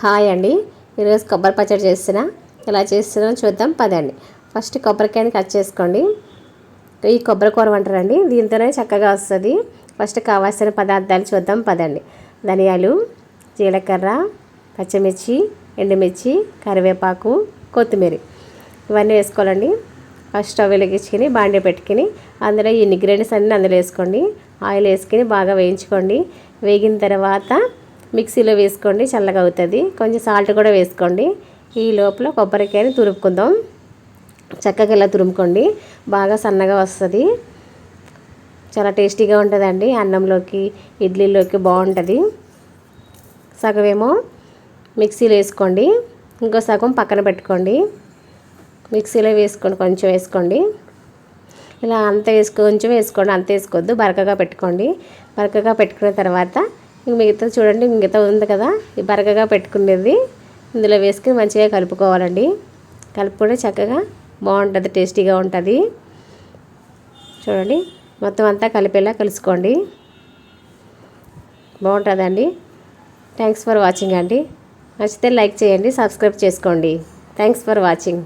Hi అండి. ఈరోజు కొబ్బరి పచ్చడి చేస్తున్నా. ఎలా చేస్తున్నా చూద్దాం. పదండి. ఫస్ట్ కొబ్బరికాయని కట్ చేసుకోండి. ఈ కొబ్బరి కూర అంటారండి దీంతోనే చక్కగా వస్తుంది. ఫస్ట్ కావాల్సిన పదార్థాలు చూద్దాం. పదండి. ధనియాలు జీలకర్ర పచ్చిమిర్చి ఎండుమిర్చి కరివేపాకు కొత్తిమీర. ఇవన్నీ వేసుకోవాలండి. ఫస్ట్ స్టవ్ వెలిగించుకొని బాండీ పెట్టుకుని అందులో ఈ ఇంగ్రీడియంట్స్ అన్నీ అందులో వేసుకోండి. ఆయిల్ వేసుకొని బాగా వేయించుకోండి. వేగిన తర్వాత మిక్సీలో వేసుకోండి చల్లగా అవుతుంది. కొంచెం సాల్ట్ కూడా వేసుకోండి. ఈ లోపల కొబ్బరికాయని తురుముకుందాం చక్కగా ఇలా తురుముకోండి. బాగా సన్నగా వస్తుంది. చాలా టేస్టీగా ఉంటుందండి. అన్నంలోకి ఇడ్లీలోకి బాగుంటుంది. సగమేమో మిక్సీలో వేసుకోండి. ఇంకో సగం పక్కన పెట్టుకోండి. మిక్సీలో వేసుకోండి కొంచెం వేసుకోండి. ఇలా అంత వేసుకో కొంచెం వేసుకోండి. అంత వేసుకోవద్దు. బరకగా పెట్టుకోండి. బరకగా పెట్టుకున్న తర్వాత ఇంక మిగతా చూడండి మిగతా ఉంది కదా. ఈ బరకగా పెట్టుకునేది. ఇందులో వేసుకుని మంచిగా కలుపుకోవాలండి. కలుపుకుంటే చక్కగా బాగుంటుంది టేస్టీగా ఉంటుంది. చూడండి మొత్తం అంతా కలిపేలా కలుసుకోండి. బాగుంటుందండి. థ్యాంక్స్ ఫర్ వాచింగ్ అండి. నచ్చితే లైక్ చేయండి సబ్స్క్రైబ్ చేసుకోండి. Thanks for watching